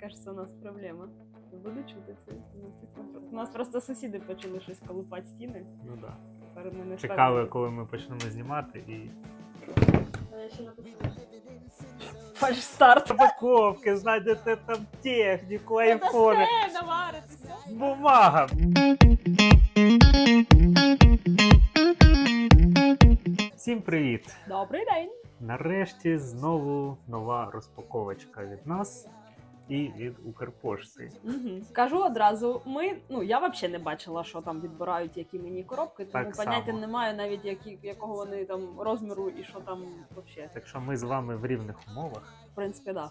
кажется, у нас проблема. Не буду чути це. У нас У нас просто сусіди почали щось колупати стіни. Ну да. Чекали, коли ми почнемо знімати і. А я ще написала. Фальш старт. Упаковки, знайдете там техніку, айфони, бумага. Всім привіт! Добрий день. Нарешті знову нова розпаковочка від нас і від Укрпошти. Угу. Скажу одразу, ми, ну я взагалі не бачила, що там відбирають, які мені коробки, тому Так поняття само. не маю навіть які, якого вони там розміру і що там взагалі. Так що ми з вами в рівних умовах. В принципі, да.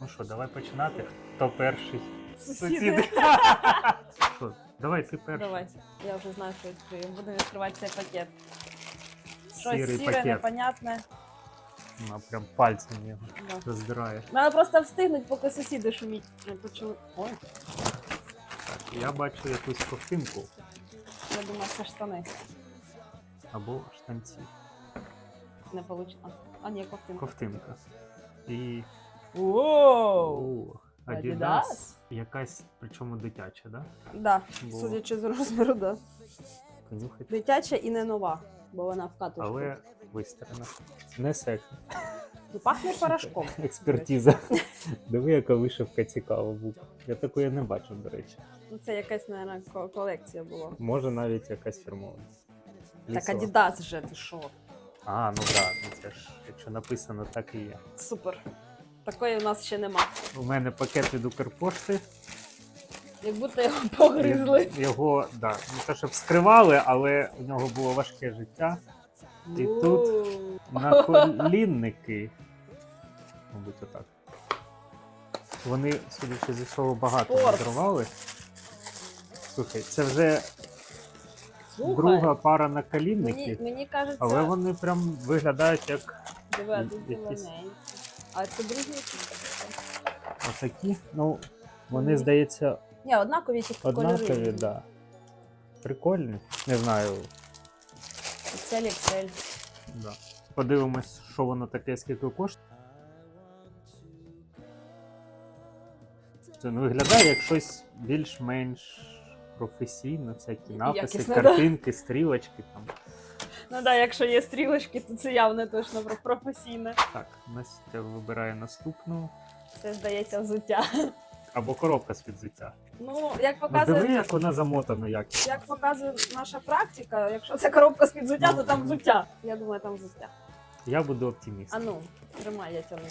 Ну що, давай починати. Хто перший? Сусіди. Що, давай ти перший. Давай, я вже знаю, що відкрию. Будемо відкривати цей пакет. Щось Сірий сіре, пакет. непонятне. Вона прям пальцем його Да. роздирає. Треба просто встигнути, поки сусіди шуміть не почули. Ой, Так, я бачу якусь ковтинку я думаю, це штани. або штанці. Не вийшло. А, ні, ковтинка. Ковтинка. І Воу! о, Adidas. Adidas? Якась, причому дитяча, да? Да, Бо- судячи з розміру, да. Дитяча і не нова, бо вона в катушку. Але вистерена. Не секond. Ну, пахне порошком. Експертиза. Диви, яка вишивка цікава була. Я такої не бачив, до речі. Ну, це якась, мабуть, колекція була. Може навіть якась фірмова. Так, Лісова. Adidas же, ти що? А, ну да, ну це ж, якщо написано, так і є. Супер. Такої у нас ще нема. У мене пакет від Укрпошти. Як будто його погризли. Його, да, не те, щоб вскривали, але у нього було важке життя. І тут. Наколінники. Мабуть, отак. Вони, судячи зі всього, багато Спорт. надрували. Слухай, це вже Слухай, друга пара Мені, наколінників, мені кажеться, але вони прям виглядають як диви, тут якісь-. А це другі? отакі. Ну, вони, здається, Ні, однакові тільки однакові, кольори. так. Да. Прикольні. Не знаю. Excel, Excel. Да. Подивимось, що воно таке, скільки коштує. Це ну, виглядає як щось більш-менш професійно, всякі написи, Якісне, да. картинки, стрілочки там. Ну так, да, якщо є стрілочки, то це явно точно про професійне. Так, Настя вибирає наступну. Це здається взуття. Або коробка з підзуття. Ну, як Ну, диви, показує, як вона замотана як. як показує наша практика, якщо це коробка з під взуття, то там взуття. Я думаю, там взуття. Я буду оптиміст. А ну, тримай, я тягну.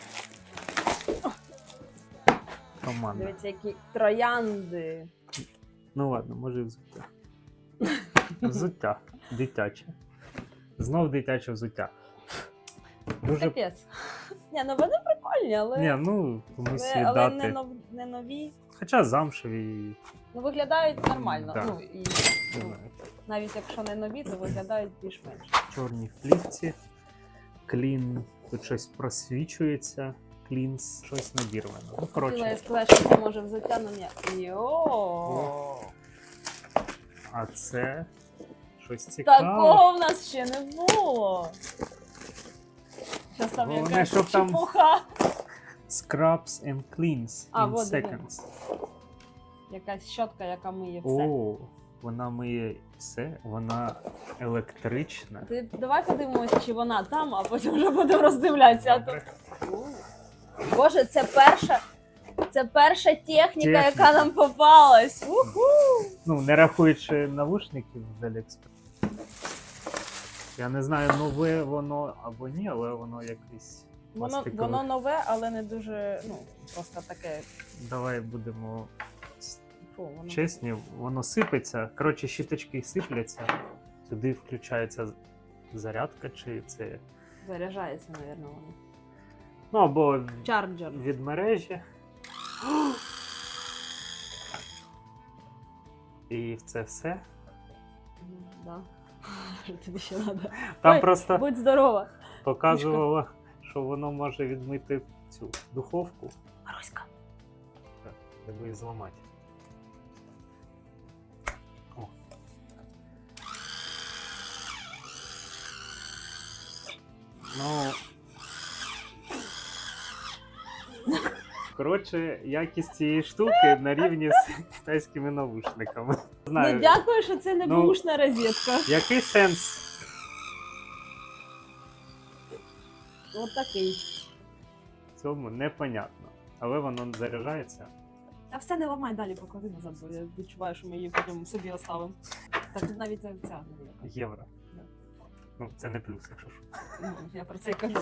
Команда. Дивіться, які троянди. Ну ладно, може і взуття. Взуття. Дитяче. Знов дитяче взуття. Дуже. Капець. Ні, ну вони прикольні, але, Ні, ну комусь але, але не, нов, не нові. Хоча замшеві. Ну, виглядають нормально. Да. Ну, і Не ну, знаю. навіть якщо не нові, то виглядають більш-менш. чорній плівці. Клін. Тут щось просвічується. Клінс, щось надірвано. Ну, Хотіла я коротше. сказати, що це може взуття, але ні. Йо! А це щось цікаве. Такого в нас ще не було. Щас там Головне, якась щоб там- чепуха. Scrubs and cleans А, in вот, диви. seconds. Якась щотка, яка миє все. О, вона миє все, вона електрична. Ти давай подивимося, чи вона там, а потім вже будемо роздивлятися. А. Боже, це перша. Це перша техніка, Техніка. яка нам попалась. Уху! Ну, не рахуючи навушників з Aliexpress. Я не знаю, нове воно або ні, але воно якесь. Воно, воно нове, але не дуже, ну, просто таке. Давай будемо Фу, воно. чесні, воно сипеться. Коротше, щіточки сипляться. Сюди включається з- зарядка, чи це. Заряджається, мабуть, воно. Ну або Чарджер. від мережі. І це все. Ну, Да. Тобі ще треба. Там Ой, просто Будь здорова. показувало, що воно може відмити цю духовку, Маруська. треба її зламати. О. Ну. Коротше, якість цієї штуки на рівні з китайськими навушниками. Знаю, Ну, дякую, що це не Ну, бушна розетка. який сенс От такий. в цьому непонятно. Але воно заряджається. Та все не ламай далі, поклади назад, бо я відчуваю, що ми її потім собі оставимо. Так навіть ця невелика. Євро. Да. Ну, це не плюс, якщо що. Ну, Я про це й кажу.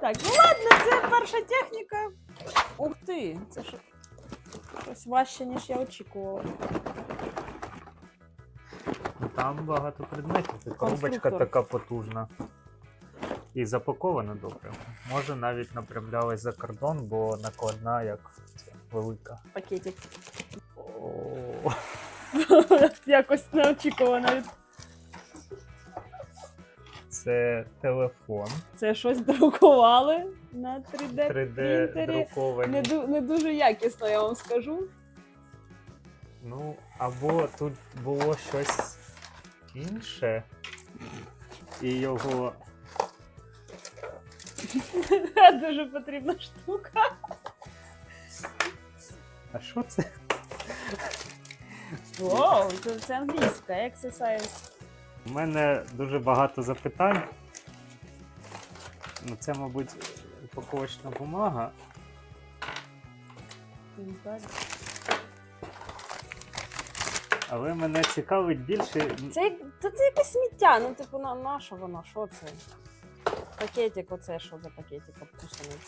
Так, ну ладно, це перша техніка. Ух ти, це ж щось важче, ніж я очікувала. Там багато предметів. і Коробочка така потужна. І запакована добре. Може навіть направлялась за кордон, бо накладна як ця, велика. Пакетик. О, Якось неочікувано. від- Це телефон. Це щось друкували на 3D 3D принтері. друковані. Не, ду- не дуже якісно, я вам скажу. Ну, або тут було щось інше, і його. Дуже потрібна штука. А що це? Вау, це, це англійська, exercise. У мене дуже багато запитань. Ну, це, мабуть, упаковочна бумага. Але мене цікавить більше. Це, як- та це якесь сміття, ну типу на, на що воно? Що це? Пакетик, оце що за пакетик обкусаний?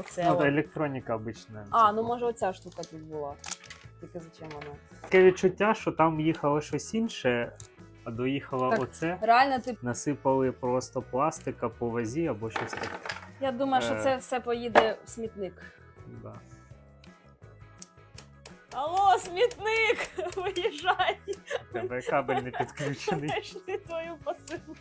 Оце. Ну, от. електроніка обична. А, типу. ну може оця штука тут була. Тільки зачем вона? Таке відчуття, що там їхало щось інше, а доїхало Так. оце. Реально, типу, Насипали просто пластика по вазі або щось таке. я думаю, що Е. це все поїде в смітник. Да. Алло, смітник! Виїжджай! Тебе кабель не підключений. Знайшли твою посилку.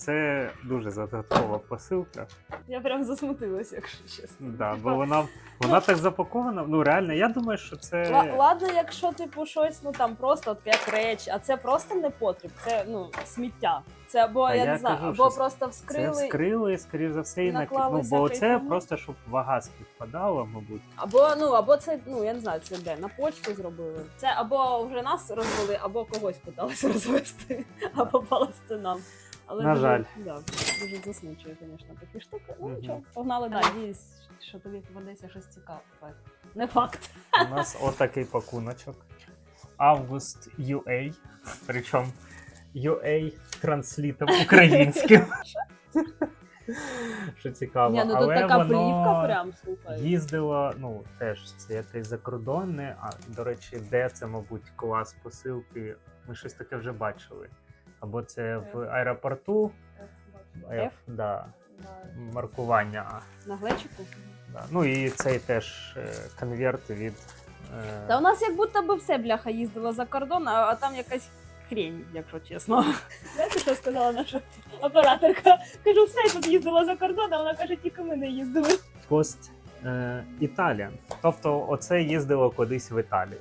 Це дуже задаткова посилка. Я прям засмутилась, якщо чесно. Да, бо вона, вона так запакована. Ну реально, я думаю, що це. Ла- Ладно, якщо типу щось, ну там просто от як реч, а це просто не потріб, це ну сміття. Це або А я, я не знаю, кажу, або що просто Це вскрили, вскрили, скоріш за все, і на наклали ну, бо це просто щоб вага співпадала, мабуть. або ну або це, ну я не знаю, це де на почту зробили. Це або вже нас розвели, або когось питалися розвести, а попалось це нам. Але На дуже, жаль. Да, дуже засмучує, звісно, такі штуки. Ну Мгм. нічого, погнали далі. Надіюсь, що тобі попадеться щось цікаве. Не факт. У нас отакий пакуночок. Август UA. Причому UA транслітом українським. Що цікаво. Ні, ну тут Але така воно плівка прям, слухай. Їздило, ну теж це якесь закордонне. А до речі, де це, мабуть, клас посилки. Ми щось таке вже бачили. Або це в аеропорту. F? F, да, маркування. На глечику? Да. Ну і цей теж е, конверт від. е, Та у нас як будто би все бляха їздило за кордон, а, а там якась хрень, якщо чесно. Знаєте, що сказала наша операторка? Кажу, все тут їздила за кордон, а вона каже, тільки ми не їздили. Пост е, Італія. Тобто, оце їздило кудись в Італію.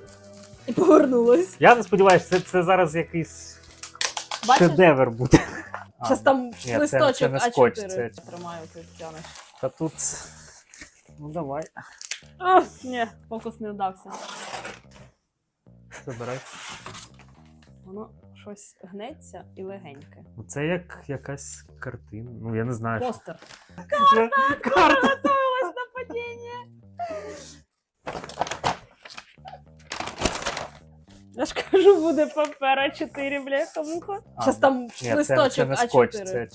І повернулась. Я не сподіваюся, це, це зараз якийсь Бачиш? шедевр буде. Зараз там це- листочок це не А4 скотч, це- тримаю, ти тянеш. Та тут. Ну давай, Ох, ні, фокус не вдався. забирай. Воно щось гнеться і легеньке. Ну, Це як якась картина. Ну я не знаю. Постер. це. Карта. Готовилась на Я ж кажу, буде папера 4, бляха муха. А, Зараз там Ні, листочок це не А4. скотч. Це,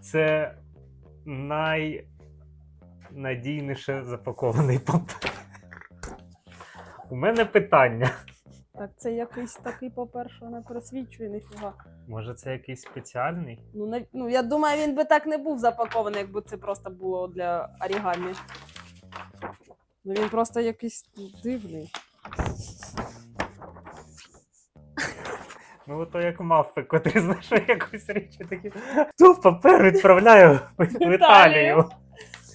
це найнадійніше запакований папер. У мене питання. Так, це якийсь такий папер, що не просвічує ніфіга. Може, це якийсь спеціальний? Ну, на, ну, я думаю, він би так не був запакований, якби це просто було для орігамі. Ну він просто якийсь дивний. Ну, ото як мавпи, котрі знайшли якусь річ і такі. Ту папер відправляю в Італію.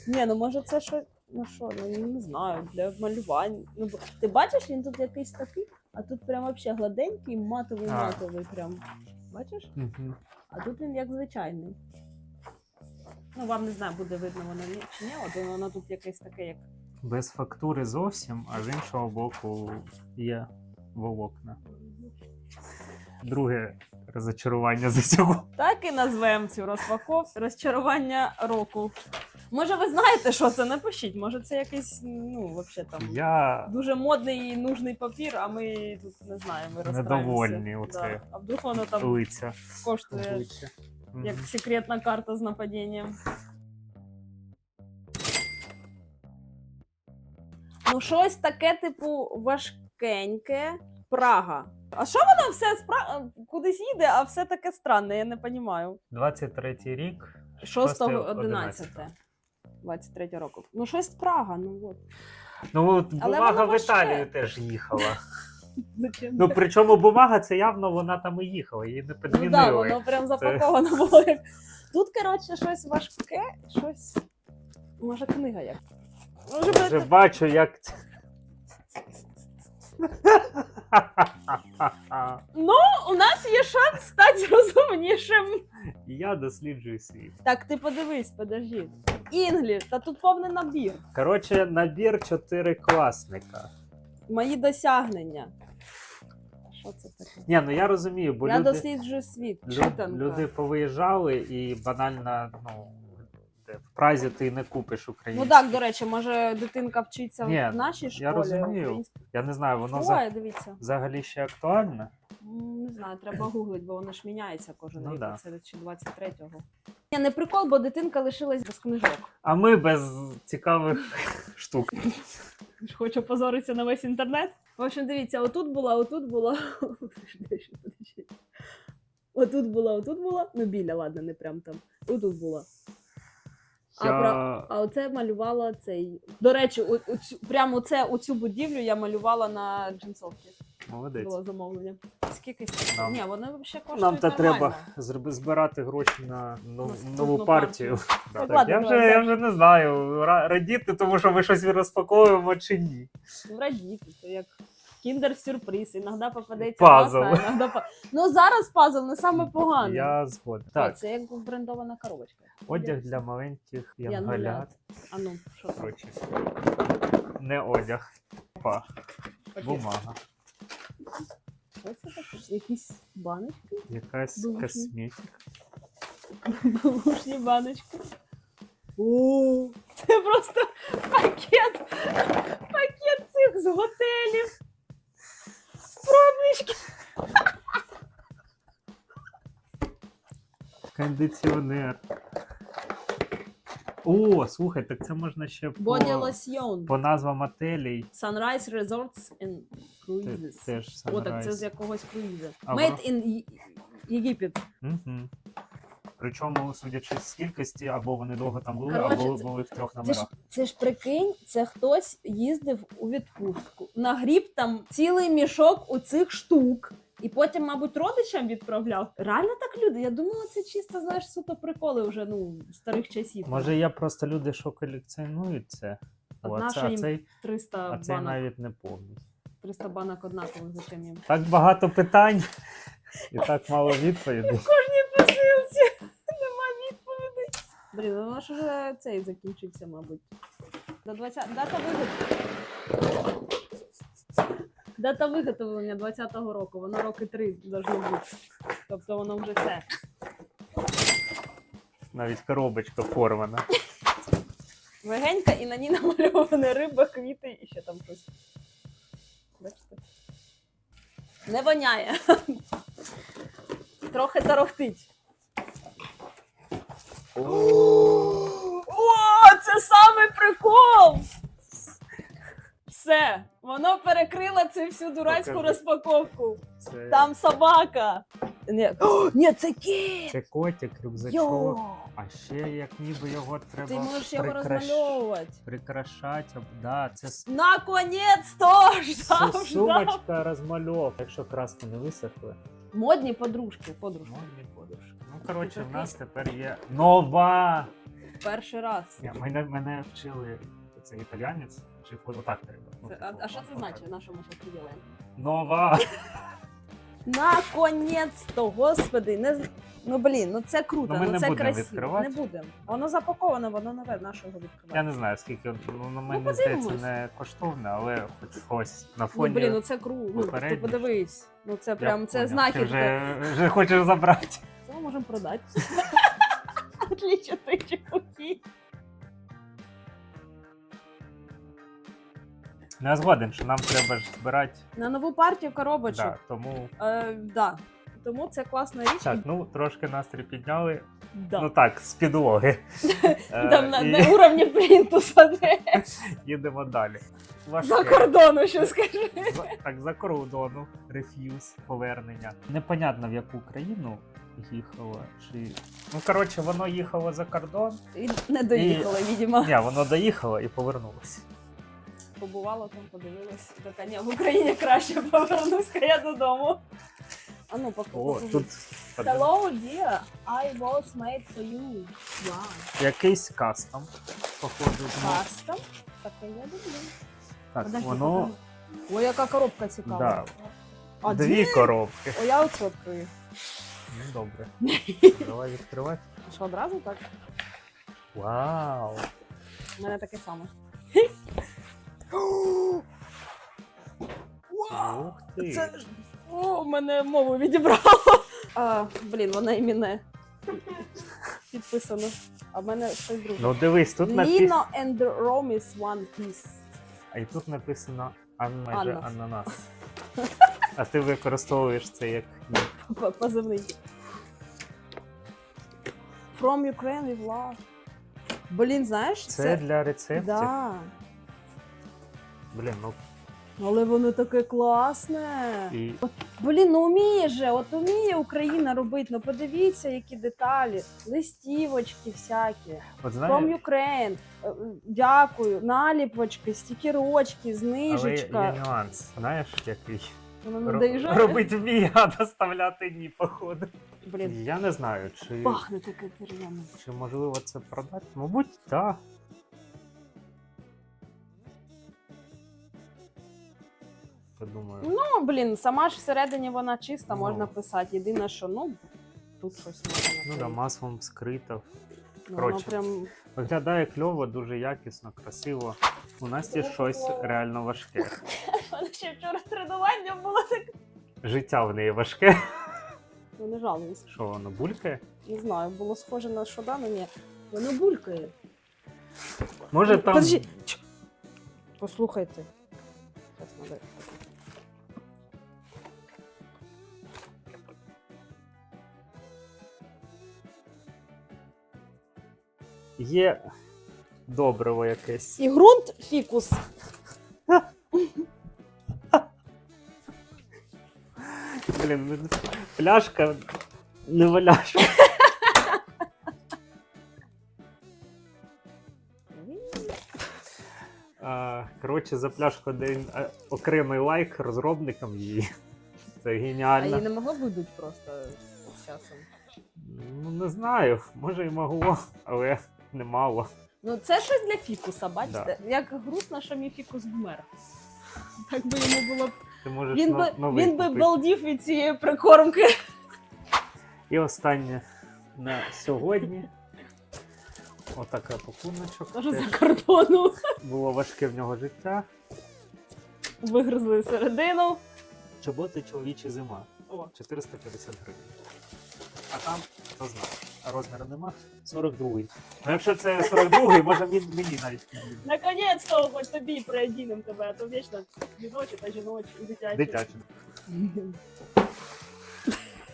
Ні, ну може це що. Ну що, ну не знаю, для малювання. Ну, бо- ти бачиш, він тут якийсь такий, а тут прям вообще гладенький, матовий, матовий прям. Бачиш? Мгм. А тут він як звичайний. Ну, вам не знаю, буде видно воно чи ні, от воно, воно тут якесь таке, як. Без фактури зовсім, а з іншого боку є волокна. Друге розочарування за цього. Так і назвемо цю розпаковку розчарування року. Може, ви знаєте, що це? Напишіть. Може, це якийсь, ну, взагалі там. Я Дуже модний і нужний папір, а ми тут не знаємо, ми розстраємося. Недовольні оце. Да. А вдруг воно там лиця. коштує обличчя. Мгм. як секретна карта з нападінням. Ну, щось таке, типу, важкеньке. Прага. А що воно все з Пра... кудись їде, а все таке странне, я не розумію. 23-й рік. 6.11. 23 року. Ну, щось Прага, ну от. Ну, от Але бумага воно в важке. Італію теж їхала. Зачем? Ну, причому бумага це явно вона там і їхала, її не Ну да, підмінили. воно прям запаковано було. як- Тут, коротше, щось важке, щось. Може, книга як. Може, вже бачу, як. це- Ну, у нас є шанс стати розумнішим. Я досліджую світ. Так, ти подивись, подожди. Інгліш, та тут повний набір. Коротше, набір чотирикласника. Мої досягнення. Що це таке? Ні, ну я розумію, бо Я люди, досліджую світ. лю- читанка. люди повиїжджали і банально, ну, в Празі ти не купиш Ну так, до речі, може дитинка вчиться Ні, в нашій школі. я розумію. Я не знаю, воно за... Буває, дивіться. взагалі ще актуальне. М, Не знаю, треба гуглить, бо воно ж міняється кожен Ну рік. да. Це ще 23-го. Ні, не прикол, бо дитинка лишилась без книжок. А ми без цікавих штук. Ж Хочу позоритися на весь інтернет. В общем, дивіться, отут була, отут була. Подожди, ще, подожди. Отут була, отут була. Ну, біля, ладно, не прям там. Отут була. А Я... про- А оце малювала цей. До речі, о- оцю, прямо це, оцю будівлю я малювала на джинсовці. Молодець. Було замовлення. Скільки Нам- Ні, вони взагалі коштують Нам то нормально. треба збирати гроші на нов- нову партію. Да, Так, так, я, вже, я вже не знаю, радіти, тому що ми щось розпаковуємо чи ні. Ну, радіти, це як кіндер-сюрприз. Іноді попадеться Пазл. класна, іноді па- Ну зараз пазл не саме погане. Я згоден. Так. Це як брендована коробочка. одяг для маленьких Янголят. янголят. А ну, що там? Коротше, не одяг. Па, бумага. Що це таке? Якісь баночки? Якась Бумажні. косметика. Бушні баночки. О, це просто пакет. Пакет цих з готелів. Пробнички. Кондиціонер. О, слухай, так це можна ще по, лосьйон. по назвам отелей. Sunrise Resorts and Те- Cruises. Теж О, так це Sunrise. з якогось круїза. А Made in Є- Єгипет. Причому, судячи з кількості, або вони довго там були, Коротше, або це- були в трьох Це ж, номерах. це ж прикинь, це хтось їздив у відпустку. Нагріб там цілий мішок у цих штук. І потім, мабуть, родичам відправляв. Реально так люди. Я думала, це чисто, знаєш, суто приколи вже ну старих часів. Може, є просто люди, що колекціонують це. А О, наша це, а їм цей, 300 а цей банок. навіть не повний. 300 банок однакових зачем їм. Так багато питань і так мало відповідей. Кожній посилці нема відповідей. Блін, ну наш уже цей закінчився, мабуть. До 20... Дата виготовлення. Дата виготовлення 20-го року. Воно роки три должно бути. Тобто воно вже все. Навіть коробочка порвана. Легенька і на ній намальована риба, квіти і ще там щось. Бачите? Не воняє. Трохи тарохтить. О, це самий прикол! Все, воно перекрило цю всю дурацьку Покажи. розпаковку. Це, Там собака. Ні, О, ні це кіт! це котик, рюкзачок. Йо! А ще як ніби його треба Ти можеш його прикраш- розмальовувати. прикрашати. об- Да, це с- Наконець-то! Су- Ждав, ждав. сумочка розмальовка. Якщо краски не висохли, Модні подружки, подружки. модні подружки. Ну, коротше, в нас тепер є нова. Перший раз. Ні, Мене, мене вчили це італіянець, чи отак треба. Ну, Це, типу, а, а що це значить? в нашому ми? Нова. Наконець-то, господи, не з- Ну блін, ну це круто, Ну, ну, ми не це будемо красиво. відкривати. Не будемо. Воно запаковане, воно нове, нашого Я не знаю, скільки ну, на мене подивимось. здається не коштовне, але хоч щось на фоні. Ну фоні. блін, ну це круто. Ну, ти попередніх. подивись. Ну це Я прям це поняв. знахідка. Вже, вже хочеш забрати. Це ми можемо продати. Отлично, ти чепухи. Я згоден, що нам треба ж збирати. На нову партію коробочок. Да, тому Е, да. Тому це класна річ. так, ну трошки настрій підняли. Да. Ну так, з підлоги. Е, Там на, на уровні плінтуса, їдемо далі. Важке. за кордону, що скажи. За- так, за кордону, реф'юз, повернення. Непонятно в яку країну їхало. Чи... Ну, коротше, воно їхало за кордон. І не доїхала, відомо. Ні, воно доїхало і повернулося. Побувала там, подивилась. Така ні, в Україні краще повернуся я додому. А ну. О, покажи. тут Hello, dear. I was made for you. Wow. якийсь кастом, походу. Ну, Кастом. Таке я люблю. так, Подожди, воно покажи. Ой, яка коробка цікава. Да. А дві коробки. О, я оце відкрию. Ну добре. Давай відкривати. Що одразу так? Вау! У мене таке саме. Ух ти! Це ж. О, мене мову відібрало. А, блін, вона і мене. Підписано. А в мене щось друге. Ну дивись, тут написано. Lino and Romis One Piece. А і тут написано Ан майже ананас. А ти використовуєш це як ні. П- Позивний. From Ukraine with love. Блін, знаєш, Це, це. для рецептів. Да. Блін, ну Але воно таке класне. і Блін, ну вміє же, от вміє Україна робити. Ну подивіться, які деталі, листівочки всякі. от From Ukraine. Е, Дякую. Наліпочки, стікерочки, але є знижечка. нюанс. Знаєш, який? Воно не Ро- доїжджає. Робить вміє, а доставляти ні, походу. Блін, Я не знаю, чи, пахне таке дерев'яне. чи можливо це продати. Мабуть, так. Подумаю. Ну, блін, сама ж всередині вона чиста, Ну. можна писати. Єдине, що ну тут щось можна. Ну да, маслом вскрито. Ну, коротше. Прям Виглядає кльово, дуже якісно, красиво. У нас є щось реально важке. Мене ще вчора тренування було так. Життя в неї важке. Ну не жалуюсь. Що воно булькає? Не знаю, було схоже на Шодана, ні. Воно булькає. Може Ну, там. подожди. Послухайте. Щас надо. Є добриво якесь. І ґрунт фікус. Блін, ну, пляшка не валяшка. Коротше, за пляшку один окремий лайк розробникам її. Це А її не могло видуть просто з часом. Ну, не знаю, може і могло, але немало. Ну, це щось для фікуса, бачите? Як грустно, що мій фікус вмер. Так би йому було б. Ти можеш Він би, новий він би купити. балдів від цієї прикормки. І останнє на сьогодні. Отака пакуночок. Тоже Теж за кордону. Було важке в нього життя. Вигризли середину. Чоботи чоловічі зима. О. 450 гривень. А там, хто знає, а розміру нема. 42-й. Ну якщо це 42-й, може він мені навіть підійде. Наконець-то хоч тобі приодінем тебе, а то вічно жіночі та жіночі, і дитячі. Дитяче.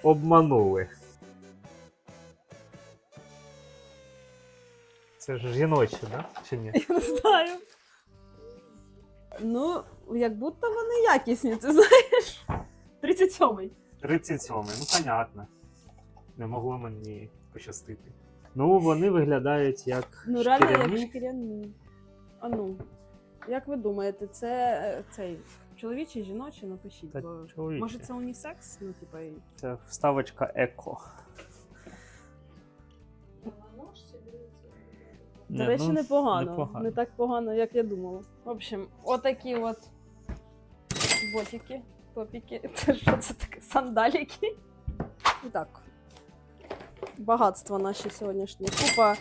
Обманули. Це ж жіночі, да? Чи ні? Я не знаю. Ну, як будто вони якісні, ти знаєш. 37-й. 37 ну понятно. Не могло мені пощастити. Ну, вони виглядають як Ну, реально шкіряні. як шкіряні. А ну, як ви думаєте, це е, цей чоловічий, жіночий? Напишіть. Та бо... чоловічі. Може це унісекс? Ну, типа, і- Це вставочка еко. До Не, речі, ну, непогано. непогано. Не так погано, як я думала. В общем, отакі от ботики. Топіки. Це що це таке? Сандаліки. І так. Багатство наші сьогоднішні. Купа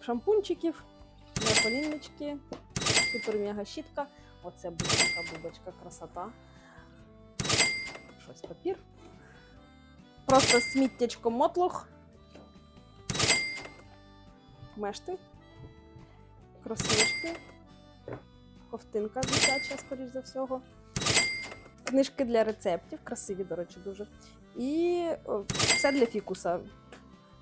шампунчиків, наполіннички, супер мега щітка. Оце буде така бубочка, красота. Щось папір. Просто сміттячко мотлох. Мешти. Кросівочки. Ковтинка дитяча, скоріш за всього. Книжки для рецептів, красиві, до речі, дуже. І все для фікуса.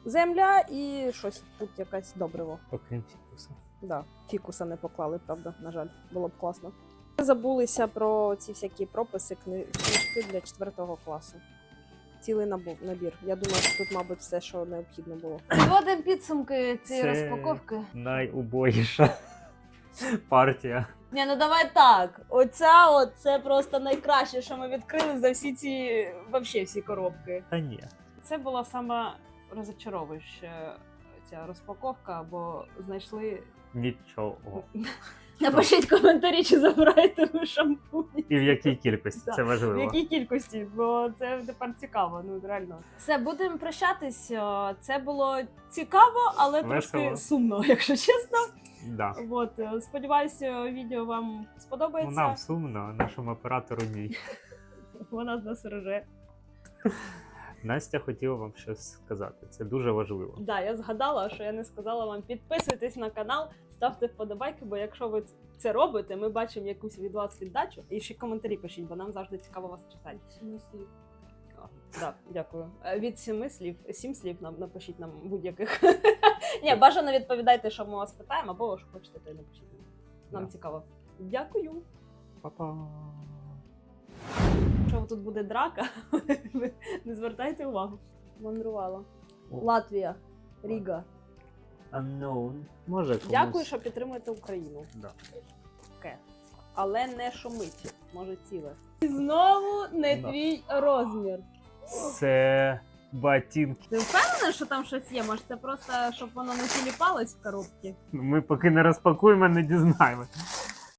Земля і щось тут якась добриво. Окрім фікуса. Да, фікуса не поклали, правда, на жаль, було б класно. Забулися про ці всякі прописи, кни- книжки для 4 класу. Цілий набу- набір. Я думаю, що тут, мабуть, все, що необхідно було. Підводимо підсумки цієї Це- розпаковки. Найубогіша партія. Ні, ну давай так. Оця от це просто найкраще, що ми відкрили за всі ці вообще всі коробки. Та ні. Це була сама розочаровуюча ця розпаковка, бо знайшли. Нічого. Напишіть коментарі, чи забираєте ви шампунь. І в якій кількості це В якій кількості? Бо це тепер цікаво, ну реально. Все, будемо прощатись. Це було цікаво, але Весело. трошки сумно, якщо чесно. Да. От, е, сподіваюся, відео вам сподобається. нам сумно, нашому оператору ні. Вона з нас реже. Настя хотіла вам щось сказати. Це дуже важливо. Да, я згадала, що я не сказала вам підписуйтесь на канал, ставте вподобайки, бо якщо ви це робите, ми бачимо якусь від вас віддачу. І ще коментарі пишіть, бо нам завжди цікаво вас читати. О, Да, дякую. Е, Від сіми слів, сім слів нам напишіть нам будь-яких. Ні, бажано відповідайте, що ми вас питаємо, або що хочете, то й напишіть. Нам Да. цікаво. Дякую. Па-па. Якщо тут буде драка, не звертайте увагу. Мандрувала. Латвія, Ріга. Unknown. Може комусь. Дякую, що підтримуєте Україну. Да. Таке. Але не шумить, може ціле. І знову не Да. твій розмір. Це ботинки. Ти впевнена, що там щось є? Може, це просто щоб воно не тіліпалось в коробці? Ми поки не розпакуємо, не дізнаємось.